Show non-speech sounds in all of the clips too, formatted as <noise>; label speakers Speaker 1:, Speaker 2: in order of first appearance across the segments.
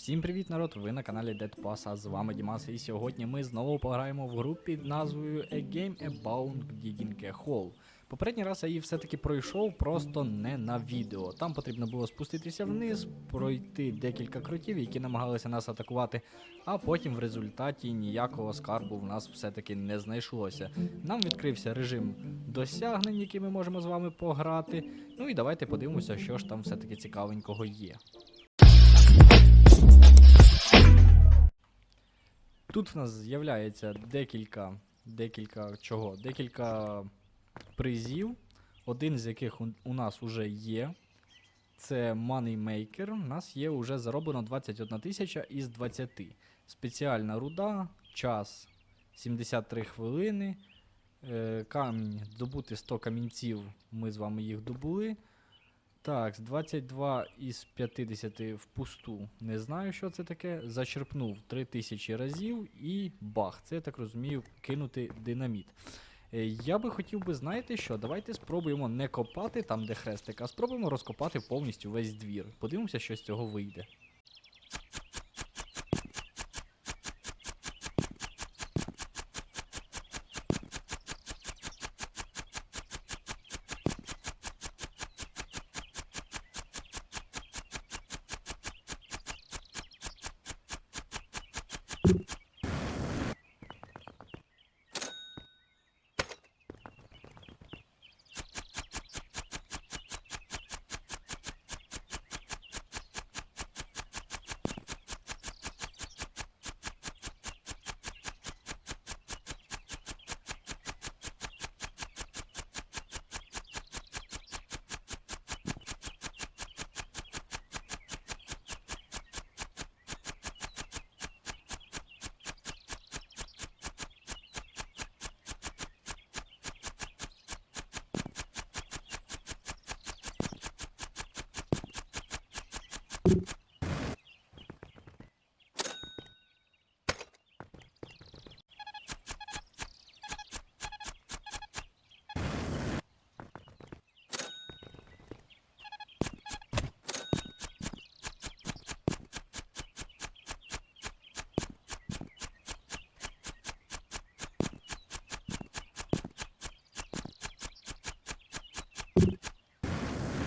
Speaker 1: Всім привіт, народ! Ви на каналі Dead Pass, а з вами Дімас, і сьогодні ми знову пограємо в гру під назвою A Game About Digging a Hole. Попередній раз я її все-таки пройшов, просто не на відео. Там потрібно було спуститися вниз, пройти декілька крутів, які намагалися нас атакувати, а потім в результаті ніякого скарбу в нас все-таки не знайшлося. Нам відкрився режим досягнень, які ми можемо з вами пограти. Ну і давайте подивимося, що ж там все-таки цікавенького є. Тут в нас з'являється декілька, декілька чого? Декілька призів, один з яких у, нас уже є. Це Moneymaker. У нас є вже зароблено 21 тисяча із 20. Спеціальна руда, час 73 хвилини. Е, камінь добути 100 камінців. Ми з вами їх добули. Так, з 22 із 50 впусту. Не знаю, що це таке. Зачерпнув 3000 разів і бах. Це я так розумію, кинути динаміт. Е, Я би хотів би, знаєте що, давайте спробуємо не копати там, де хрестик, а спробуємо розкопати повністю весь двір. Подивимося, що з цього вийде.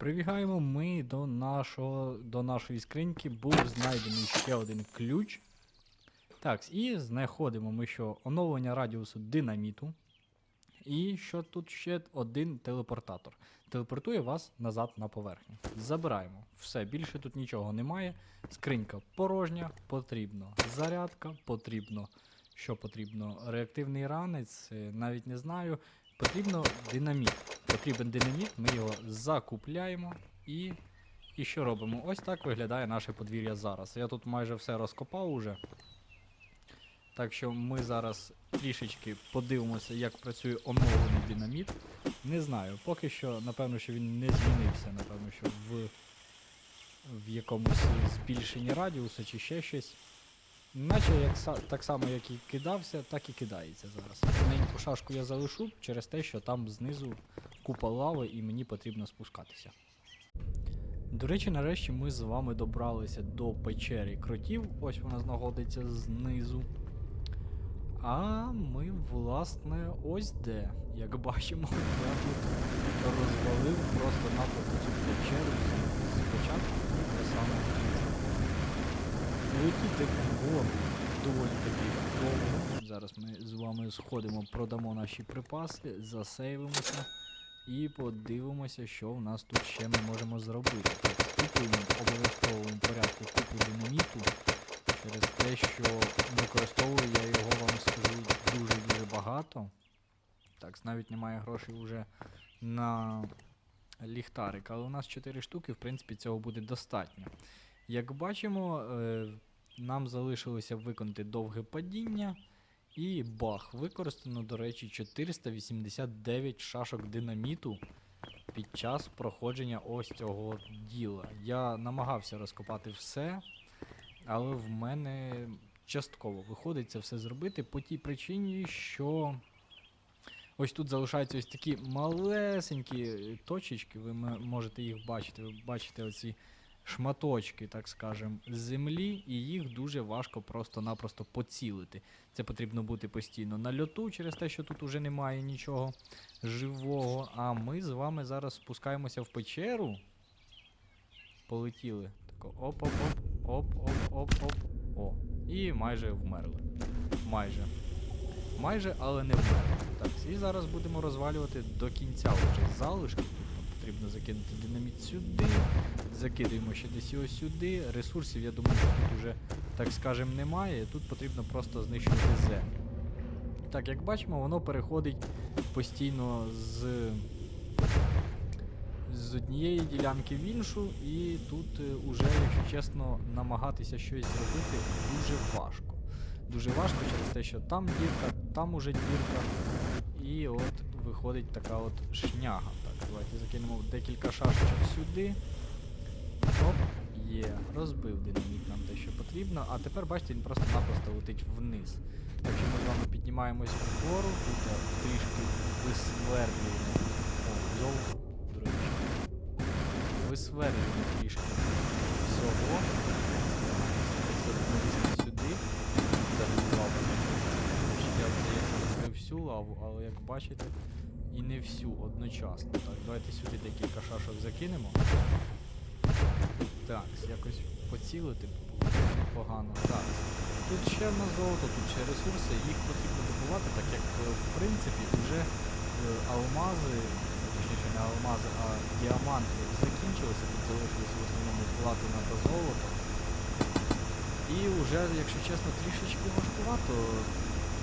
Speaker 1: Прибігаємо ми до, нашого, до нашої скриньки. Був знайдений ще один ключ. Так, і знаходимо ми що оновлення радіусу динаміту. І що тут ще один телепортатор. Телепортує вас назад на поверхню. Забираємо. Все, більше тут нічого немає. Скринька порожня, потрібно зарядка, потрібно. Що потрібно? Реактивний ранець, е, навіть не знаю. Потрібно динаміт. Потрібен динаміт, ми його закупляємо і. І що робимо? Ось так виглядає наше подвір'я зараз. Я тут майже все розкопав уже. Так що ми зараз трішечки подивимося, як працює оновлений динаміт. Не знаю, поки що, напевно, що він не змінився, напевно, що в, в якомусь збільшенні радіуса чи ще щось. Наче як, так само, як і кидався, так і кидається зараз. Маленьку шашку я залишу через те, що там знизу купа лави і мені потрібно спускатися. До речі, нарешті ми з вами добралися до печери кротів. Ось вона знаходиться знизу. А ми, власне, ось де. Як бачимо, я розвалив просто-напросто цю печеру спочатку до самого кінця. Летіти було доволі таки довго. Зараз ми з вами сходимо, продамо наші припаси, засейвимося і подивимося, що в нас тут ще ми можемо зробити. Купуємо обов'язковому порядку купу динаміту через те, що використовую я його вам скажу дуже-дуже багато. Так, навіть немає грошей вже на ліхтарик, але у нас 4 штуки, в принципі, цього буде достатньо. Як бачимо, е, нам залишилося виконати довге падіння. І бах, використано, до речі, 489 шашок динаміту під час проходження ось цього діла. Я намагався розкопати все, але в мене частково виходить це все зробити по тій причині, що ось тут залишаються ось такі малесенькі точечки, ви можете їх бачити. Ви бачите оці шматочки, так скажем, землі, і їх дуже важко просто-напросто поцілити. Це потрібно бути постійно на льоту через те, що тут уже немає нічого живого. А ми з вами зараз спускаємося в печеру. Полетіли. Тако оп-оп-оп, оп-оп-оп-оп. О, і майже вмерли. Майже. Майже, але не вмерли. Так, і зараз будемо розвалювати до кінця вже залишки. Потрібно закинути динаміт сюди. Закидуємо ще десь його сюди. Ресурсів, я думаю, що тут уже, так скажем, немає. Тут потрібно просто знищувати землю. Так, як бачимо, воно переходить постійно з, з однієї ділянки в іншу, і тут е, уже, якщо чесно, намагатися щось зробити дуже важко. Дуже важко через те, що там дірка, там уже дірка. І от виходить така от шняга. Так, давайте закинемо декілька шашечок сюди. Оп, є. Розбив динаміт нам те, що потрібно. А тепер, бачите, він просто-напросто летить вниз. Так ми з вами піднімаємось вгору, тут трішки висверлюємо. О, золото, до речі. Висверлюємо трішки всього. Сюди. Лаву, але як бачите, і не всю одночасно. Так, давайте сюди декілька шашок закинемо. Так, якось поцілити було непогано. Так. Тут ще в нас золото, тут ще ресурси, їх потрібно добувати, так як е, в принципі вже е, алмази, точніше не алмази, а діаманти закінчилися, тут залишилися в основному платина та золото. І вже, якщо чесно, трішечки важкувато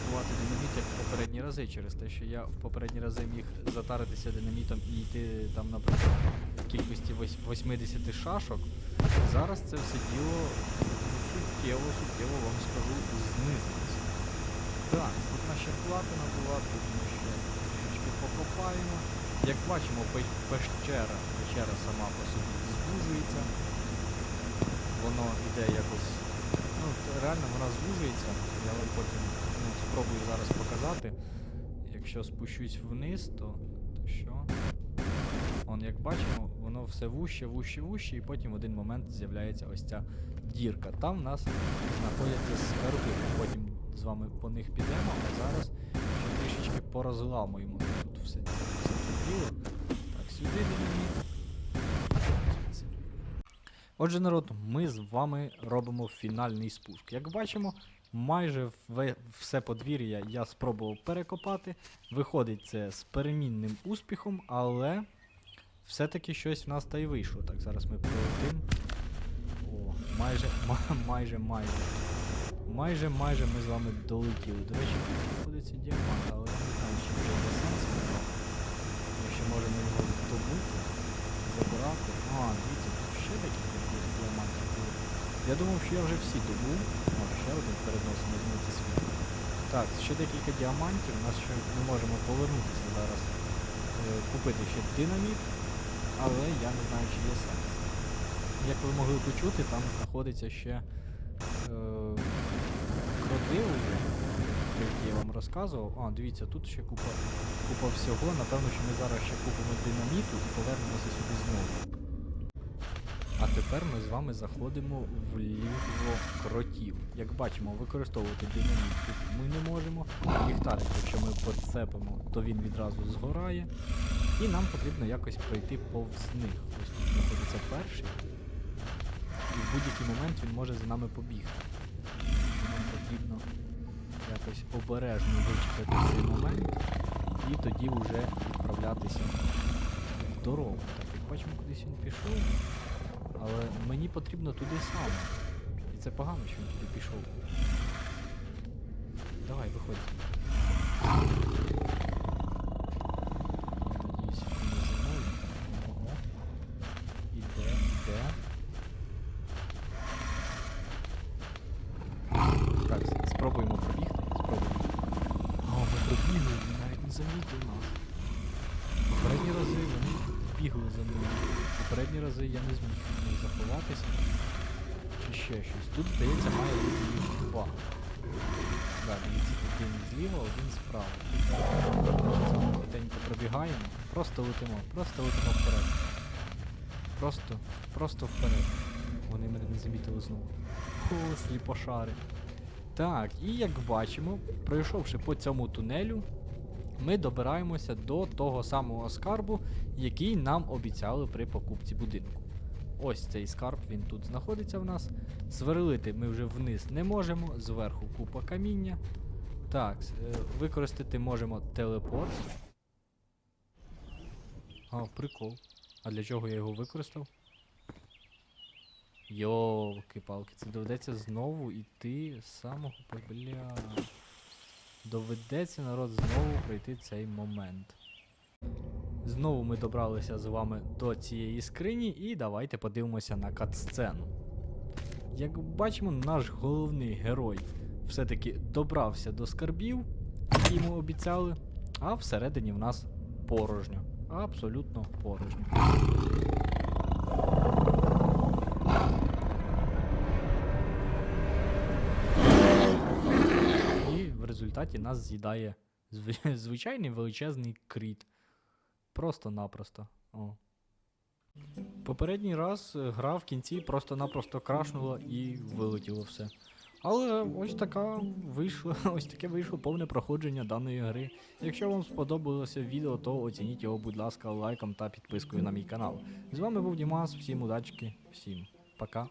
Speaker 1: добувати динаміт, як в попередні рази, через те, що я в попередні рази міг затаритися динамітом і йти там, наприклад, в кількості 80 шашок. Зараз це все діло ну, суттєво, суттєво вам скажу, знизилося. Так, тут наша платина була, тут ми ще трішечки покопаємо. Як бачимо, пещера, пещера сама по собі звужується. Воно йде якось. Ну, реально вона звужується. Я вам потім спробую зараз показати. Якщо спущусь вниз, то, то що? Он, як бачимо, воно все вуще, вуще, вуще, і потім в один момент з'являється ось ця дірка. Там в нас знаходяться скарби. Потім з вами по них підемо, а зараз ще трішечки порозламуємо тут все, діло. Так, сюди динаміт. Отже, народ, ми з вами робимо фінальний спуск. Як бачимо, майже все подвір'я я спробував перекопати. Виходить це з перемінним успіхом, але все-таки щось в нас та й вийшло. Так, зараз ми пролетимо. О, майже, майже, майже. Майже, майже ми з вами долетіли. До речі, тут знаходиться діамант, але не знаю, чи вже є сенс нього. Якщо можемо його здобути, забирати. А, дивіться, тут ще декілька ді- діамантів. Я думав, що я вже всі добув. Один переносимо змити світло. Так, ще декілька діамантів. У нас ще ми можемо повернутися зараз. е, Купити ще динаміт, але я не знаю, чи є сенс. Як ви могли почути, там знаходиться ще е, про який я вам розказував. А, дивіться, тут ще купа, купа всього. Напевно, що ми зараз ще купимо динаміту і повернемося сюди знову. А тепер ми з вами заходимо в лігво кротів. Як бачимо, використовувати динаміт ми не можемо. Ліхтарик, якщо ми підцепимо, то він відразу згорає. І нам потрібно якось пройти повз них. Ось тут знаходиться перший. І в будь-який момент він може за нами побігти. Нам потрібно якось обережно вичекати цей момент і тоді вже відправлятися в дорогу. Так, як бачимо, кудись він пішов. Але мені потрібно туди саме. І це погано, що він туди пішов. Давай, виходь. Ого. Іде, іде. Так, спробуємо пробігти. Спробуємо. О, ми пробігли, він навіть не замітив нас. Бігли за мною. Попередні рази я не зміг заховатися. Чи ще щось. Тут, здається, має бути їх два. Так, дивіться, один зліва, один справа. Зараз пробігаємо. Просто летимо, просто летимо вперед. Просто, просто вперед. Вони мене не замітили знову. О, сліпошари. Так, і як бачимо, пройшовши по цьому тунелю, ми добираємося до того самого скарбу, який нам обіцяли при покупці будинку. Ось цей скарб, він тут знаходиться в нас. Сверлити ми вже вниз не можемо, зверху купа каміння. Так, е, використати можемо телепорт. А, прикол. А для чого я його використав? Йолки-палки, це доведеться знову йти з самого бля. Доведеться народ знову пройти цей момент. Знову ми добралися з вами до цієї скрині, і давайте подивимося на катсцену. Як бачимо, наш головний герой все-таки добрався до скарбів, які йому обіцяли, а всередині в нас порожньо. Абсолютно порожньо. Результаті нас з'їдає зв- <laughs> звичайний величезний кріт. Просто-напросто. О. Попередній раз е, гра в кінці просто-напросто крашнула і вилетіло все. Але ось така вийшла, <laughs> ось таке вийшло повне проходження даної гри. Якщо вам сподобалося відео, то оцініть його, будь ласка, лайком та підпискою на мій канал. З вами був Дімас, всім удачки, всім пока.